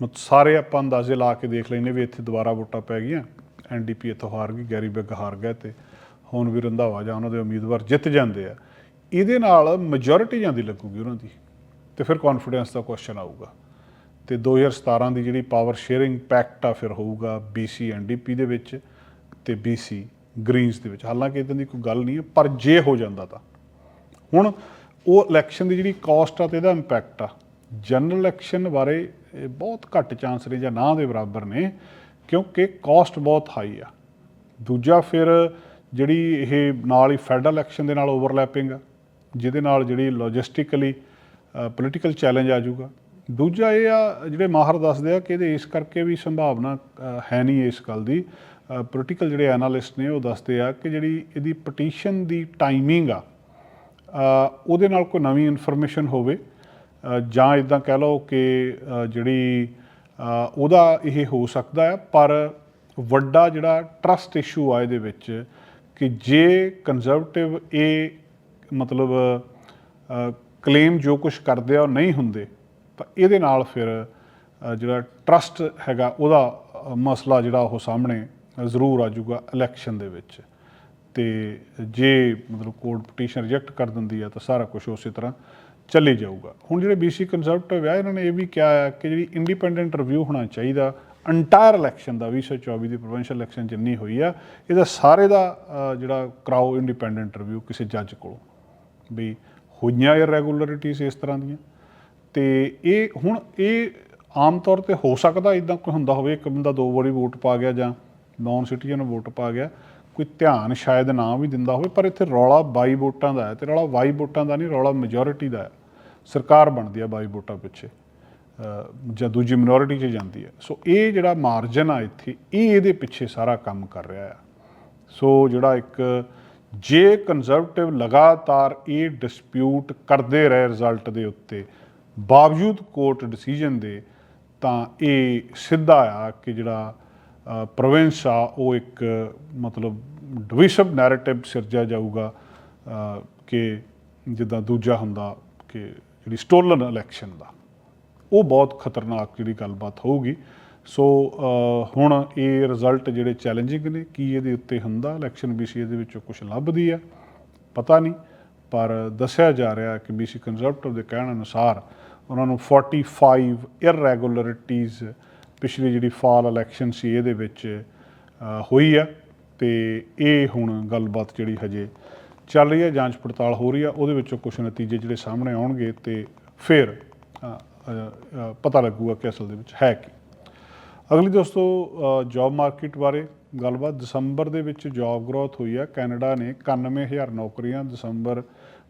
ਮਤ ਸਾਰੇ ਆਪਾਂ ਅੰਦਾਜ਼ੇ ਲਾ ਕੇ ਦੇਖ ਲੈਨੇ ਵੀ ਇੱਥੇ ਦੁਬਾਰਾ ਵੋਟਾਂ ਪੈ ਗਈਆਂ ਐਨਡੀਪੀ ਇੱਥੋਂ ਹਾਰ ਗਈ ਗੈਰੀ ਬਿੱਗ ਹਾਰ ਗਿਆ ਤੇ ਹੁਣ ਵੀ ਰੰਧਾਵਾ ਜਾਂ ਉਹਨਾਂ ਦੇ ਉਮੀਦਵਾਰ ਜਿੱਤ ਜਾਂਦੇ ਆ। ਇਹਦੇ ਨਾਲ ਮੈਜੋਰਿਟੀ ਜਾਂਦੀ ਲੱਗੂਗੀ ਉਹਨਾਂ ਦੀ ਤੇ ਫਿਰ ਕੌਨਫੀਡੈਂਸ ਦਾ ਕੁਐਸਚਨ ਆਊਗਾ। ਤੇ 2017 ਦੀ ਜਿਹੜੀ ਪਾਵਰ ਸ਼ੇਅਰਿੰਗ ਪੈਕਟ ਆ, ਫਿਰ ਹੋਊਗਾ BC ਐਨਡੀਪੀ ਦੇ ਵਿੱਚ ਤੇ BC ਗ੍ਰੀਨਸ ਦੇ ਵਿੱਚ। ਹਾਲਾਂਕਿ ਇਦਾਂ ਦੀ ਕੋਈ ਗੱਲ ਨਹੀਂ ਹੈ, ਪਰ ਜੇ ਹੋ ਜਾਂਦਾ ਤਾਂ। ਹੁਣ ਉਹ ਇਲੈਕਸ਼ਨ ਦੀ ਜਿਹੜੀ ਕਾਸਟ ਆ ਤੇ ਇਹਦਾ ਇੰਪੈਕਟ ਆ। ਜਨਰਲ ਇਲੈਕਸ਼ਨ ਬਾਰੇ ਇਹ ਬਹੁਤ ਘੱਟ ਚਾਂਸ ਨੇ ਜਾਂ ਨਾ ਦੇ ਬਰਾਬਰ ਨੇ, ਕਿਉਂਕਿ ਕਾਸਟ ਬਹੁਤ ਹਾਈ ਆ। ਦੂਜਾ ਫਿਰ ਜਿਹੜੀ ਇਹ ਨਾਲ ਹੀ ਫੈਡਰਲ ਇਲੈਕਸ਼ਨ ਦੇ ਨਾਲ ਓਵਰਲੈਪਿੰਗ ਆ, ਜਿਹਦੇ ਨਾਲ ਜਿਹੜੀ ਲੌਜਿਸਟਿਕਲੀ ਪੋਲੀਟੀਕਲ ਚੈਲੰਜ ਆ ਜਾਊਗਾ। ਦੂਜਾ ਇਹ ਆ, ਜਿਹੜੇ ਮਾਹਰ ਦੱਸਦੇ ਆ ਕਿ ਇਹਦੇ ਇਸ ਕਰਕੇ ਵੀ ਸੰਭਾਵਨਾ ਹੈ ਨਹੀਂ ਇਸ ਗੱਲ ਦੀ। ਪੋਲੀਟੀਕਲ ਜਿਹੜੇ ਐਨਾਲਿਸਟ ਨੇ ਉਹ ਦੱਸਦੇ ਆ ਕਿ ਜਿਹੜੀ ਇਹਦੀ ਪਟੀਸ਼ਨ ਦੀ ਟਾਈਮਿੰਗ ਆ ਉਹਦੇ ਨਾਲ ਕੋਈ ਨਵੀਂ ਇਨਫੋਰਮੇਸ਼ਨ ਹੋਵੇ। ਜਾਂ ਇਦਾਂ ਕਹਿ ਲਓ ਕਿ ਜਿਹੜੀ ਉਹਦਾ ਇਹ ਹੋ ਸਕਦਾ ਹੈ ਪਰ ਵੱਡਾ ਜਿਹੜਾ ਟਰਸਟ ਇਸ਼ੂ ਆ ਇਹਦੇ ਵਿੱਚ ਕਿ ਜੇ ਕੰਜ਼ਰਵੇਟਿਵ ਇਹ ਮਤਲਬ ਕਲੇਮ ਜੋ ਕੁਝ ਕਰਦੇ ਆ ਉਹ ਨਹੀਂ ਹੁੰਦੇ ਤਾਂ ਇਹਦੇ ਨਾਲ ਫਿਰ ਜਿਹੜਾ ਟਰਸਟ ਹੈਗਾ ਉਹਦਾ ਮਸਲਾ ਜਿਹੜਾ ਉਹ ਸਾਹਮਣੇ ਜ਼ਰੂਰ ਆ ਜਾਊਗਾ ਇਲੈਕਸ਼ਨ ਦੇ ਵਿੱਚ। ਤੇ ਜੇ ਮਤਲਬ ਕੋਰਟ ਪਟੀਸ਼ਨ ਰਿਜੈਕਟ ਕਰ ਦਿੰਦੀ ਆ ਤਾਂ ਸਾਰਾ ਕੁਝ ਉਸੇ ਤਰ੍ਹਾਂ ਚੱਲੀ ਜਾਊਗਾ। ਹੁਣ ਜਿਹੜੇ BC ਕੰਜ਼ਰਵੇਟਿਵ ਆ, ਇਹਨਾਂ ਨੇ ਇਹ ਵੀ ਕਿਹਾ ਆ ਕਿ ਜਿਹੜੀ ਇੰਡੀਪੈਂਡੈਂਟ ਰਿਵਿਊ ਹੋਣਾ ਚਾਹੀਦਾ ਅੰਟਾਇਰ ਇਲੈਕਸ਼ਨ ਦਾ 2024 ਦੀ ਪ੍ਰੋਵਿੰਸ਼ੀਅਲ ਇਲੈਕਸ਼ਨ ਜਿੰਨੀ ਹੋਈ ਆ, ਇਹਦਾ ਸਾਰੇ ਦਾ ਜਿਹੜਾ ਕਰਾਓ ਇੰਡੀਪੈਂਡੈਂਟ ਰਿਵਿਊ ਕਿਸੇ ਜੱਜ ਕੋਲੋਂ। ਵੀ ਹੋਈਆਂ ਇਰੈਗੂਲਰਿਟੀਜ਼ ਇਸ ਤਰ੍ਹਾਂ ਦੀਆਂ? ਤੇ ਇਹ ਹੁਣ ਇਹ ਆਮ ਤੌਰ ਤੇ ਹੋ ਸਕਦਾ ਇਦਾਂ ਕੋਈ ਹੁੰਦਾ ਹੋਵੇ, ਇੱਕ ਬੰਦਾ ਦੋ ਵਾਰੀ ਵੋਟ ਪਾ ਗਿਆ ਜਾਂ ਨਾਨ ਸਿਟੀਜ਼ਨ ਵੋਟ ਪਾ ਗਿਆ, ਕੋਈ ਧਿਆਨ ਸ਼ਾਇਦ ਨਾ ਵੀ ਦਿੰਦਾ ਹੋਵੇ, ਪਰ ਇੱਥੇ ਰੌਲਾ 22 ਵੋਟਾਂ ਦਾ ਹੈ ਤੇ ਰੌਲਾ 22 ਵੋਟਾਂ ਦਾ ਨਹੀਂ, ਰੌਲਾ ਮੈਜੋਰਿਟੀ ਦਾ ਹੈ। ਸਰਕਾਰ ਬਣਦੀ ਹੈ 22 ਵੋਟਾਂ ਪਿੱਛੇ ਜਾਂ ਦੂਜੀ ਮਿਨੋਰਿਟੀ 'ਚ ਜਾਂਦੀ ਹੈ। ਸੋ ਇਹ ਜਿਹੜਾ ਮਾਰਜਨ ਆ ਇੱਥੇ, ਇਹ ਇਹਦੇ ਪਿੱਛੇ ਸਾਰਾ ਕੰਮ ਕਰ ਰਿਹਾ ਆ। ਸੋ ਜਿਹੜਾ ਇੱਕ, ਜੇ ਕੰਜ਼ਰਵੇਟਿਵ ਲਗਾਤਾਰ ਇਹ ਡਿਸਪਿਊਟ ਕਰਦੇ ਰਹੇ ਰਿਜ਼ਲਟ ਦੇ ਉੱਤੇ ਬਾਵਜੂਦ ਕੋਰਟ ਡਿਸੀਜਨ ਦੇ ਤਾਂ ਇਹ ਸਿੱਧਾ ਆ ਕਿ ਜਿਹੜਾ ਪ੍ਰੋਵਿੰਸ ਆ, ਉਹ ਇੱਕ, ਮਤਲਬ ਡਿਵਿਸਿਵ ਨੈਰੇਟਿਵ ਸਿਰਜਿਆ ਜਾਊਗਾ ਕਿ ਜਿੱਦਾਂ ਦੂਜਾ ਹੁੰਦਾ ਕਿ ਜਿਹੜੀ ਸਟੋਲਨ ਇਲੈਕਸ਼ਨ ਦਾ। ਉਹ ਬਹੁਤ ਖਤਰਨਾਕ ਜਿਹੜੀ ਗੱਲਬਾਤ ਹੋਊਗੀ। ਸੋ ਹੁਣ ਇਹ ਰਿਜ਼ਲਟ ਜਿਹੜੇ ਚੈਲੰਜਿੰਗ ਨੇ, ਕੀ ਇਹਦੇ ਉੱਤੇ ਹੁੰਦਾ? ਇਲੈਕਸ਼ਨ BCA ਦੇ ਵਿੱਚੋਂ ਕੁਝ ਲੱਭਦੀ ਆ? ਪਤਾ ਨਹੀਂ, ਪਰ ਦੱਸਿਆ ਜਾ ਰਿਹਾ ਕਿ BC ਕੰਜ਼ਰਵੇਟਿਵ ਦੇ ਕਹਿਣ ਅਨੁਸਾਰ ਉਹਨਾਂ ਨੂੰ 45 ਇਰੈਗੂਲਰਿਟੀਜ਼ ਪਿਛਲੀ ਜਿਹੜੀ ਫਾਲ ਇਲੈਕਸ਼ਨ ਸੀ ਇਹਦੇ ਵਿੱਚ ਹੋਈ ਆ ਤੇ ਇਹ ਹੁਣ ਗੱਲਬਾਤ ਜਿਹੜੀ ਹਜੇ ਚੱਲ ਰਹੀ ਹੈ ਜਾਂਚ ਪੜਤਾਲ ਹੋ ਰਹੀ ਆ, ਉਹਦੇ ਵਿੱਚੋਂ ਕੁਝ ਨਤੀਜੇ ਜਿਹੜੇ ਸਾਹਮਣੇ ਆਉਣਗੇ ਤੇ ਫਿਰ ਪਤਾ ਲੱਗੂਗਾ ਕਿ ਅਸਲ ਦੇ ਵਿੱਚ ਹੈ ਕੀ। ਅਗਲੀ ਦੋਸਤੋ ਜੌਬ ਮਾਰਕੀਟ ਬਾਰੇ ਗੱਲਬਾਤ। ਦਸੰਬਰ ਦੇ ਵਿੱਚ ਜੌਬ ਗਰੋਥ ਹੋਈ ਆ। ਕੈਨੇਡਾ ਨੇ 91000 ਨੌਕਰੀਆਂ ਦਸੰਬਰ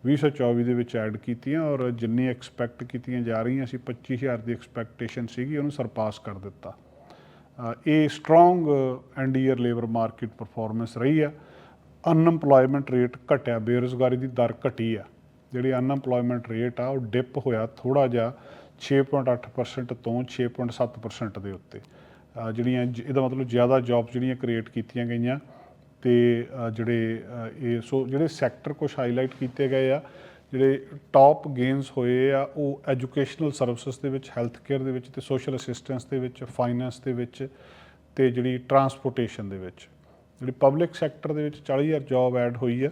2024 ਦੇ ਵਿੱਚ ਐਡ ਕੀਤੀਆਂ ਔਰ ਜਿੰਨੀ ਐਕਸਪੈਕਟ ਕੀਤੀਆਂ ਜਾ ਰਹੀਆਂ ਸੀ 25000 ਦੀ ਐਕਸਪੈਕਟੇਸ਼ਨ ਸੀਗੀ, ਉਹਨੂੰ ਸਰਪਾਸ ਕਰ ਦਿੱਤਾ। ਇਹ strong end year labour market performance ਰਹੀ ਆ ਅਨਐਮਪਲੋਇਮੈਂਟ ਰੇਟ ਘਟਿਆ, ਬੇਰੁਜ਼ਗਾਰੀ ਦੀ ਦਰ ਘਟੀ ਆ ਜਿਹੜੀ ਅਨਐਮਪਲੋਇਮੈਂਟ ਰੇਟ ਆ, ਉਹ ਡਿਪ ਹੋਇਆ ਥੋੜਾ ਜਿਹਾ 6.8% ਤੋਂ 6.7% ਦੇ ਉੱਤੇ। ਜਿਹੜੀਆਂ ਇਹਦਾ ਮਤਲਬ ਜ਼ਿਆਦਾ ਜੌਬ ਜਿਹੜੀਆਂ ਕ੍ਰੀਏਟ ਕੀਤੀਆਂ ਗਈਆਂ ਤੇ ਜਿਹੜੇ ਇਹ ਸੋ ਜਿਹੜੇ ਸੈਕਟਰ ਕੁਝ ਹਾਈਲਾਈਟ ਕੀਤੇ ਗਏ ਆ ਜਿਹੜੇ ਟਾਪ ਗੇਨਸ ਹੋਏ ਆ ਉਹ ਐਜੂਕੇਸ਼ਨਲ ਸਰਵਿਸਿਜ਼ ਦੇ ਵਿੱਚ ਹੈਲਥ ਕੇਅਰ ਦੇ ਵਿੱਚ ਤੇ ਸੋਸ਼ਲ ਅਸਿਸਟੈਂਸ ਦੇ ਵਿੱਚ ਫਾਈਨੈਂਸ ਦੇ ਵਿੱਚ ਤੇ ਜਿਹੜੀ ਟਰਾਂਸਪੋਰਟੇਸ਼ਨ ਦੇ ਵਿੱਚ। ਜਿਹੜੀ ਪਬਲਿਕ ਸੈਕਟਰ ਦੇ ਵਿੱਚ 40000 ਜੌਬ ਐਡ ਹੋਈ ਆ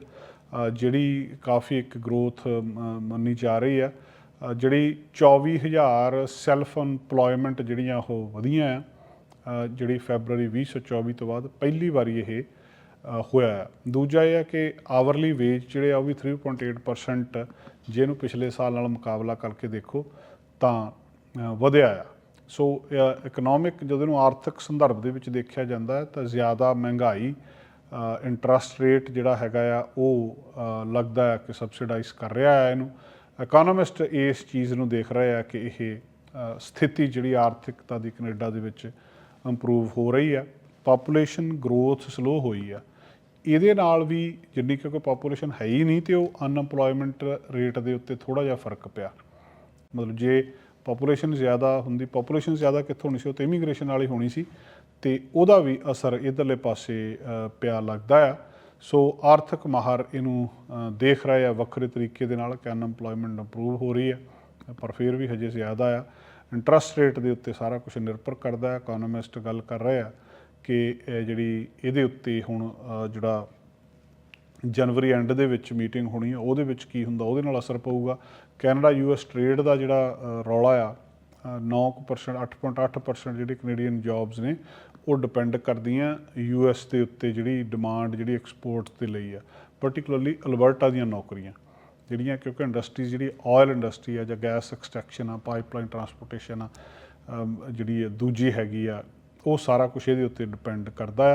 ਜਿਹੜੀ ਕਾਫੀ ਇੱਕ ਗਰੋਥ ਮੰਨੀ ਜਾ ਰਹੀ ਆ। ਅ, ਜਿਹੜੀ 24000 ਸੈਲਫ EMPLOYMENT ਜਿਹੜੀਆਂ ਉਹ ਵਧੀਆਂ ਆ ਅ, ਜਿਹੜੀ ਫੈਬਰੂਅਰੀ 2024 ਤੋਂ ਬਾਅਦ ਪਹਿਲੀ ਵਾਰੀ ਇਹ ਹੋਇਆ ਹੈ। ਦੂਜਾ ਇਹ ਹੈ ਕਿ ਆਵਰਲੀ ਵੇਜ ਜਿਹੜੇ ਆ ਉਹ ਵੀ 3.8% ਜੇ ਇਹਨੂੰ ਪਿਛਲੇ ਸਾਲ ਨਾਲ ਮੁਕਾਬਲਾ ਕਰਕੇ ਦੇਖੋ ਤਾਂ ਵਧਿਆ ਆ। ਸੋ ਇਕਨੋਮਿਕ ਜਦੋਂ ਇਹਨੂੰ ਆਰਥਿਕ ਸੰਦਰਭ ਦੇ ਵਿੱਚ ਦੇਖਿਆ ਜਾਂਦਾ ਤਾਂ ਜ਼ਿਆਦਾ ਮਹਿੰਗਾਈ ਇੰਟਰਸਟ ਰੇਟ ਜਿਹੜਾ ਹੈਗਾ ਆ ਉਹ ਲੱਗਦਾ ਹੈ ਕਿ ਸਬਸਿਡਾਈਜ਼ ਕਰ ਰਿਹਾ ਹੈ ਇਹਨੂੰ। ਇਕਨੋਮਿਸਟ ਇਸ ਚੀਜ਼ ਨੂੰ ਦੇਖ ਰਹੇ ਆ ਕਿ ਇਹ ਸਥਿਤੀ ਜਿਹੜੀ ਆਰਥਿਕਤਾ ਦੀ ਕੈਨੇਡਾ ਦੇ ਵਿੱਚ ਇੰਪਰੂਵ ਹੋ ਰਹੀ ਆ ਪਾਪੂਲੇਸ਼ਨ ਗਰੋਥ ਸਲੋ ਹੋਈ ਆ। ਇਹਦੇ ਨਾਲ ਵੀ ਜਿੰਨੀ ਕਿਉਂਕਿ ਪਾਪੂਲੇਸ਼ਨ ਹੈ ਹੀ ਨਹੀਂ ਤੇ ਉਹ ਅਨਐਮਪਲੋਇਮੈਂਟ ਰੇਟ ਦੇ ਉੱਤੇ ਥੋੜਾ ਜਿਹਾ ਫ਼ਰਕ ਪਿਆ। ਮਤਲਬ ਜੇ ਪਾਪੂਲੇਸ਼ਨ ਜ਼ਿਆਦਾ ਹੁੰਦੀ ਪਾਪੂਲੇਸ਼ਨ ਜ਼ਿਆਦਾ ਕਿੱਥੋਂ ਹੋਣੀ ਸੀ, ਉਹ ਤੇ ਇਮੀਗ੍ਰੇਸ਼ਨ ਵਾਲੀ ਹੋਣੀ ਸੀ ਤੇ ਉਹਦਾ ਵੀ ਅਸਰ ਇਧਰਲੇ ਪਾਸੇ ਪਿਆ ਲੱਗਦਾ ਆ। ਸੋ ਆਰਥਿਕ ਮਾਹਰ ਇਹਨੂੰ ਦੇਖ ਰਹੇ ਆ, ਵੱਖਰੇ ਤਰੀਕੇ ਦੇ ਨਾਲ ਕਿ ਅਨਐਮਪਲੋਇਮੈਂਟ ਇੰਪਰੂਵ ਹੋ ਰਹੀ ਹੈ ਪਰ ਫਿਰ ਵੀ ਹਜੇ ਜ਼ਿਆਦਾ ਆ। ਇੰਟਰਸਟ ਰੇਟ ਦੇ ਉੱਤੇ ਸਾਰਾ ਕੁਝ ਨਿਰਭਰ ਕਰਦਾ ਹੈ ਇਕਨੋਮਿਸਟ ਗੱਲ ਕਰ ਰਹੇ ਆ। ਕਿ ਜਿਹੜੀ ਇਹਦੇ ਉੱਤੇ ਹੁਣ ਜਿਹੜਾ ਜਨਵਰੀ ਐਂਡ ਦੇ ਵਿੱਚ ਮੀਟਿੰਗ ਹੋਣੀ ਹੈ ਉਹਦੇ ਵਿੱਚ ਕੀ ਹੁੰਦਾ ਉਹਦੇ ਨਾਲ ਅਸਰ ਪਊਗਾ। ਕੈਨੇਡਾ ਯੂਐਸ ਟ੍ਰੇਡ ਦਾ ਜਿਹੜਾ ਰੌਲਾ ਆ ਅ, 9% 8.8% ਜਿਹੜੀ ਕੈਨੇਡੀਅਨ ਜੌਬਸ ਨੇ ਉਹ ਡਿਪੈਂਡ ਕਰਦੀਆਂ ਯੂਐਸ ਦੇ ਉੱਤੇ ਜਿਹੜੀ ਡਿਮਾਂਡ ਜਿਹੜੀ ਐਕਸਪੋਰਟ ਦੇ ਲਈ ਆ। ਪਾਰਟਿਕੂਲਰਲੀ ਅਲਬਰਟਾ ਦੀਆਂ ਨੌਕਰੀਆਂ ਜਿਹੜੀਆਂ ਕਿਉਂਕਿ ਇੰਡਸਟਰੀ ਜਿਹੜੀ ਆਇਲ ਇੰਡਸਟਰੀ ਆ ਜਾਂ ਗੈਸ ਐਕਸਟ੍ਰੈਕਸ਼ਨ ਆ ਪਾਈਪਲਾਈਨ ਟਰਾਂਸਪੋਰਟੇਸ਼ਨ ਆ ਜਿਹੜੀ ਇਹ ਦੂਜੀ ਹੈਗੀ ਆ ਉਹ ਸਾਰਾ ਕੁਝ ਇਹਦੇ ਉੱਤੇ ਡਿਪੈਂਡ ਕਰਦਾ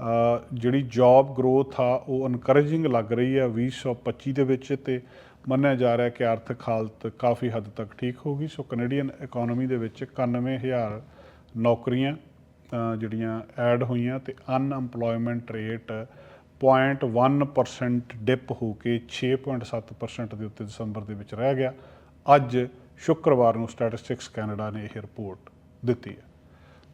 ਆ। ਜਿਹੜੀ ਜੌਬ ਗਰੋਥ ਆ, ਉਹ ਇਨਕਰੇਜਿੰਗ ਲੱਗ ਰਹੀ ਆ 2025 ਦੇ ਵਿੱਚ ਤੇ ਮੰਨਿਆ ਜਾ ਰਿਹਾ ਕਿ ਆਰਥਿਕ ਹਾਲਤ ਕਾਫੀ ਹੱਦ ਤੱਕ ਠੀਕ ਹੋਗੀ ਸੋ ਕੈਨੇਡੀਅਨ ਇਕਨੋਮੀ ਦੇ ਵਿੱਚ 91000 ਨੌਕਰੀਆਂ ਜਿਹੜੀਆਂ ਐਡ ਹੋਈਆਂ ਤੇ ਅਨਐਮਪਲੋਇਮੈਂਟ ਰੇਟ 0.1% ਡਿਪ ਹੋ ਕੇ 6.7% ਦੇ ਉੱਤੇ ਦਸੰਬਰ ਦੇ ਵਿੱਚ ਰਹਿ ਗਿਆ। ਅੱਜ ਸ਼ੁੱਕਰਵਾਰ ਨੂੰ ਸਟੈਟਿਸਟਿਕਸ ਕੈਨੇਡਾ ਨੇ ਇਹ ਰਿਪੋਰਟ ਦਿੱਤੀ ਹੈ।